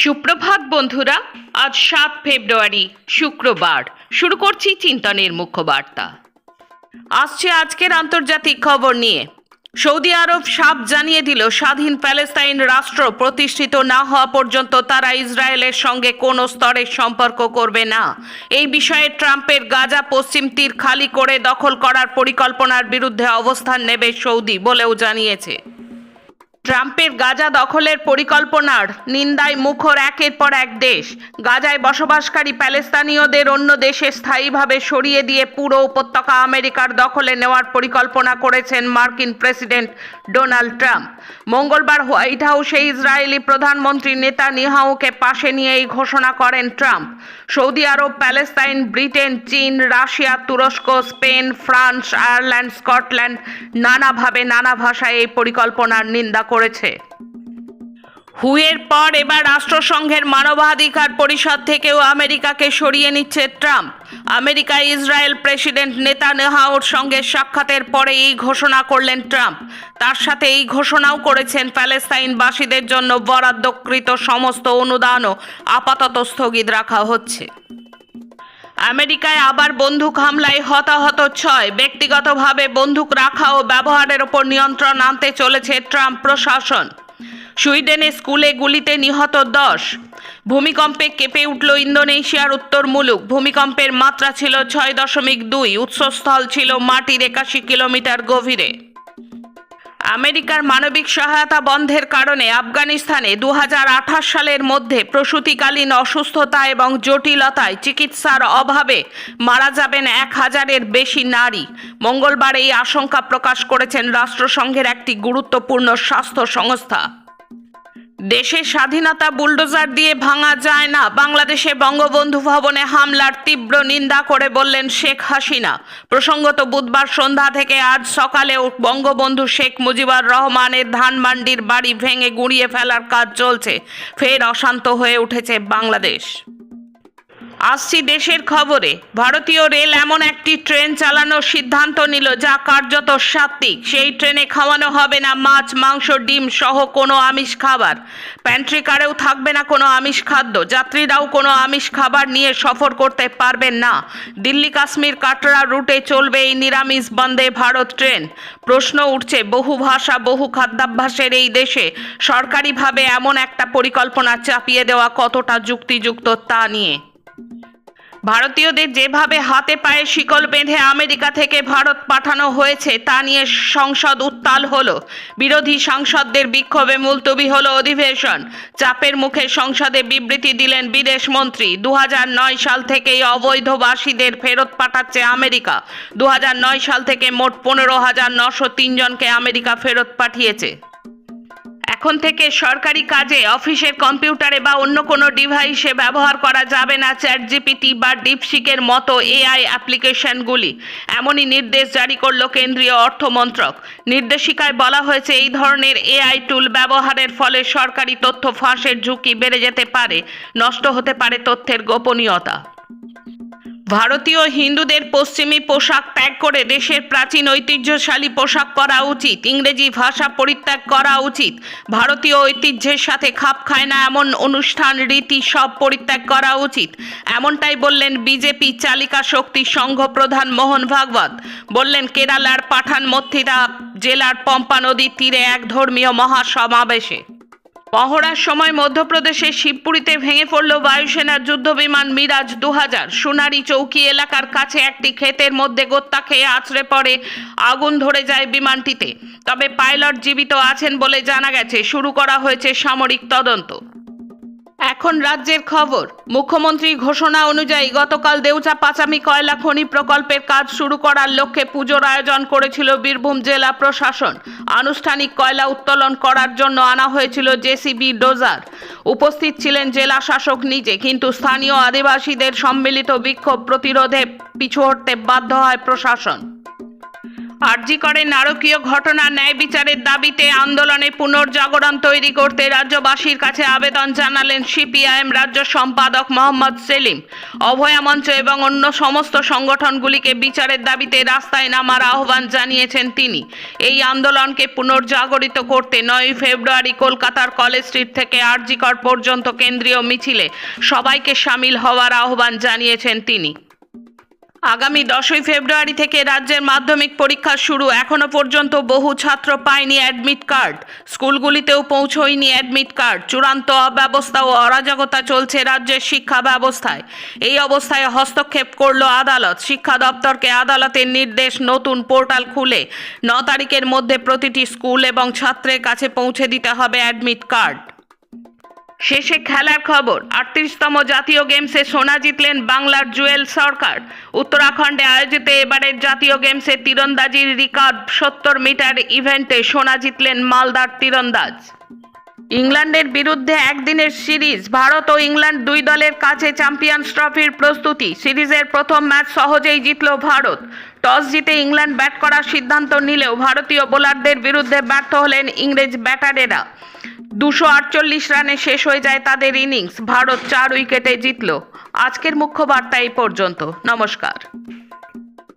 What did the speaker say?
সুপ্রভাত বন্ধুরা, আজ সাত ফেব্রুয়ারি, শুক্রবার। শুরু করছি চিন্তনের মুখ্য বার্তা আসছে আজকের আন্তর্জাতিক খবর নিয়ে। সৌদি আরব সাপ জানিয়ে দিল, স্বাধীন প্যালেস্তাইন রাষ্ট্র প্রতিষ্ঠিত না হওয়া পর্যন্ত তারা ইসরায়েলের সঙ্গে কোনো স্তরের সম্পর্ক করবে না। এই বিষয়ে ট্রাম্পের গাজা পশ্চিম তীর খালি করে দখল করার পরিকল্পনার বিরুদ্ধে অবস্থান নেবে সৌদি বলেও জানিয়েছে। ট্রাম্পের গাজা দখলের পরিকল্পনার নিন্দায় মুখর একের পর এক দেশ। গাজায় বসবাসকারী প্যালেস্তানীয়দের অন্য দেশে স্থায়ীভাবে সরিয়ে দিয়ে পুরো উপত্যকা আমেরিকার দখলে নেওয়ার পরিকল্পনা করেছেন মার্কিন প্রেসিডেন্ট ডোনাল্ড ট্রাম্প। মঙ্গলবার হোয়াইট হাউসে ইসরায়েলি প্রধানমন্ত্রী নেতা নিহাউকে পাশে নিয়ে এই ঘোষণা করেন ট্রাম্প। সৌদি আরব, প্যালেস্তাইন, ব্রিটেন, চীন, রাশিয়া, তুরস্ক, স্পেন, ফ্রান্স, আয়ারল্যান্ড, স্কটল্যান্ড নানাভাবে নানা ভাষায় এই পরিকল্পনার নিন্দা করেছে। হুয়ের পর এবার রাষ্ট্রসংঘের মানবাধিকার পরিষদ থেকেও আমেরিকাকে সরিয়ে নিচ্ছে ট্রাম্প। আমেরিকা ইসরায়েল প্রেসিডেন্ট নেতানেহাওর সঙ্গে সাক্ষাতের পরে এই ঘোষণা করলেন ট্রাম্প। তার সাথে এই ঘোষণাও করেছেন প্যালেস্তাইনবাসীদের জন্য বরাদ্দকৃত সমস্ত অনুদানও আপাতত স্থগিত রাখা হচ্ছে। আমেরিকায় আবার বন্দুক হামলায় হতাহত ছয়। ব্যক্তিগতভাবে বন্দুক রাখা ও ব্যবহারের ওপর নিয়ন্ত্রণ আনতে চলেছে ট্রাম্প প্রশাসন। সুইডেনে স্কুলে গুলিতে নিহত দশ। ভূমিকম্পে কেঁপে উঠল ইন্দোনেশিয়ার উত্তর মুলুক। ভূমিকম্পের মাত্রা ছিল ছয় দশমিক দুই। উৎসস্থল ছিল মাটির একাশি কিলোমিটার গভীরে। আমেরিকার মানবিক সহায়তা বন্ধের কারণে আফগানিস্তানে দু হাজার আঠাশ সালের মধ্যে প্রসূতিকালীন অসুস্থতা এবং জটিলতায় চিকিৎসার অভাবে মারা যাবেন এক হাজারের বেশি নারী। মঙ্গলবার এই আশঙ্কা প্রকাশ করেছেন রাষ্ট্রসংঘের একটি গুরুত্বপূর্ণ স্বাস্থ্য সংস্থা। দেশের স্বাধীনতা বুলডোজার দিয়ে ভাঙা যায় না। বাংলাদেশে বঙ্গবন্ধু ভবনে হামলার তীব্র নিন্দা করে বললেন শেখ হাসিনা। প্রসঙ্গত বুধবার সন্ধ্যা থেকে আজ সকালেও বঙ্গবন্ধু শেখ মুজিবুর রহমানের ধানমান্ডির বাড়ি ভেঙে গুঁড়িয়ে ফেলার কাজ চলছে। ফের অশান্ত হয়ে উঠেছে বাংলাদেশ। আসছি দেশের খবরে। ভারতীয় রেল এমন একটি ট্রেন চালানোর সিদ্ধান্ত নিল, যা কার্যত সাত্বিক। সেই ট্রেনে খাওয়ানো হবে না মাছ, মাংস, ডিম সহ কোনো আমিষ খাবার। প্যান্ট্রি কারেও থাকবে না কোনো আমিষ খাদ্য। যাত্রীরাও কোনো আমিষ খাবার নিয়ে সফর করতে পারবেন না। দিল্লি কাশ্মীর কাটরা রুটে চলবে এই নিরামিষ বন্দে ভারত ট্রেন। প্রশ্ন উঠছে, বহু ভাষা, বহু খাদ্যাভ্যাসের এই দেশে সরকারিভাবে এমন একটা পরিকল্পনা চাপিয়ে দেওয়া কতটা যুক্তিযুক্ত তা নিয়ে? ভারতীয়দের যেভাবে হাতে পায়ে শিকল বেঁধে আমেরিকা থেকে ভারত পাঠানো হয়েছে, তা নিয়ে সংসদ উত্তাল হলো। বিরোধী সাংসদদের বিক্ষোভে মুলতবি হলো অধিবেশন। চাপের মুখে সংসদে বিবৃতি দিলেন বিদেশ মন্ত্রী। দু হাজার নয় সাল থেকেই অবৈধবাসীদের ফেরত পাঠাচ্ছে আমেরিকা। দু হাজার নয় সাল থেকে মোট পনেরো হাজার নশো তিনজনকে আমেরিকা ফেরত পাঠিয়েছে। এখন থেকে সরকারি কাজে অফিসের কম্পিউটারে বা অন্য কোনো ডিভাইসে ব্যবহার করা যাবে না চ্যাট জিপিটি বা ডিপসিকের মতো এআই অ্যাপ্লিকেশনগুলি। এমনই নির্দেশ জারি করল কেন্দ্রীয় অর্থমন্ত্রক নির্দেশিকায় বলা হয়েছে, এই ধরনের এআই টুল ব্যবহারের ফলে সরকারি তথ্য ফাঁসের ঝুঁকি বেড়ে যেতে পারে, নষ্ট হতে পারে তথ্যের গোপনীয়তা। ভারতীয় হিন্দুদের পশ্চিমী পোশাক ত্যাগ করে দেশের প্রাচীন ঐতিহ্যশালী পোশাক পরা উচিত, ইংরেজি ভাষা পরিত্যাগ করা উচিত। ভারতীয় ঐতিহ্যের সাথে খাপ খায় না এমন অনুষ্ঠান, রীতি সব পরিত্যাগ করা উচিত। এমনটাই বললেন বিজেপি চালিকা শক্তি সংঘ প্রধান মোহন ভাগবত। বললেন, কেরালার পাঠান মথিরা জেলার পম্পা নদীর তীরে এক ধর্মীয় মহাসমাবেশে। মহড়ার সময় মধ্যপ্রদেশের শিবপুরীতে ভেঙে পড়ল বায়ুসেনার যুদ্ধবিমান মিরাজ দু হাজার সোনারি চৌকি এলাকার কাছে একটি ক্ষেতের মধ্যে গোত্তা খেয়ে আছড়ে পড়ে, আগুন ধরে যায় বিমানটিতে। তবে পাইলট জীবিত আছেন বলে জানা গেছে। শুরু করা হয়েছে সামরিক তদন্ত। এখন রাজ্যের খবর। মুখ্যমন্ত্রী ঘোষণা অনুযায়ী গতকাল দেউচা পাচামি কয়লা খনি প্রকল্পের কাজ শুরু করার লক্ষ্যে পুজোর আয়োজন করেছিল বীরভূম জেলা প্রশাসন। আনুষ্ঠানিক কয়লা উত্তোলন করার জন্য আনা হয়েছিল জেসিবি ডোজার। উপস্থিত ছিলেন জেলা শাসক নিজে, কিন্তু স্থানীয় আদিবাসীদের সম্মিলিত বিক্ষোভ প্রতিরোধে পিছু হটতে বাধ্য হয় প্রশাসন। আরজি করে নারকীয় ঘটনা ন্যায় বিচারের দাবিতে আন্দোলনে পুনর্জাগরণ তৈরি করতে রাজ্যবাসীর কাছে আবেদন জানালেন সিপিআইএম রাজ্য সম্পাদক মোহাম্মদ সেলিম। অভয়া মঞ্চ এবং অন্য সমস্ত সংগঠনগুলিকে বিচারের দাবিতে রাস্তায় নামার আহ্বান জানিয়েছেন তিনি। এই আন্দোলনকে পুনর্জাগরিত করতে নয় ফেব্রুয়ারি কলকাতার কলেজ স্ট্রিট থেকে আরজিকর পর্যন্ত কেন্দ্রীয় মিছিলে সবাইকে সামিল হওয়ার আহ্বান জানিয়েছেন তিনি। আগামী দশই ফেব্রুয়ারি থেকে রাজ্যের মাধ্যমিক পরীক্ষা শুরু। এখনও পর্যন্ত বহু ছাত্র পায়নি অ্যাডমিট কার্ড স্কুলগুলিতেও পৌঁছয়নি অ্যাডমিট কার্ড চূড়ান্ত অব্যবস্থা ও অরাজকতা চলছে রাজ্যের শিক্ষা ব্যবস্থায়। এই অবস্থায় হস্তক্ষেপ করল আদালত। শিক্ষা দপ্তরকে আদালতের নির্দেশ নতুন পোর্টাল খুলে। ন তারিখের মধ্যে প্রতিটি স্কুল এবং ছাত্রের কাছে পৌঁছে দিতে হবে অ্যাডমিট কার্ড শেষে খেলার খবর, আটত্রিশতম জাতীয় গেমসে সোনা জিতলেন বাংলার জুয়েল সরকার। উত্তরাখণ্ডে আয়োজিত এবারের জাতীয় গেমসে তীরন্দাজির রিকার্ভ সত্তর মিটার ইভেন্টে সোনা জিতলেন মালদার তীরন্দাজ। ইংল্যান্ডের বিরুদ্ধে একদিনের সিরিজ, ভারত ও ইংল্যান্ড দুই দলের কাছে চ্যাম্পিয়ন্স ট্রফির প্রস্তুতি। সিরিজের প্রথম ম্যাচ সহজেই জিতল ভারত। টস জিতে ইংল্যান্ড ব্যাট করার সিদ্ধান্ত নিলেও ভারতীয় বোলারদের বিরুদ্ধে ব্যর্থ হলেন ইংরেজ ব্যাটারেরা। দুশো আটচল্লিশ রানে শেষ হয়ে যায় তাদের ইনিংস। ভারত চার উইকেটে জিতল। আজকের মুখ্য বার্তা এই পর্যন্ত। নমস্কার।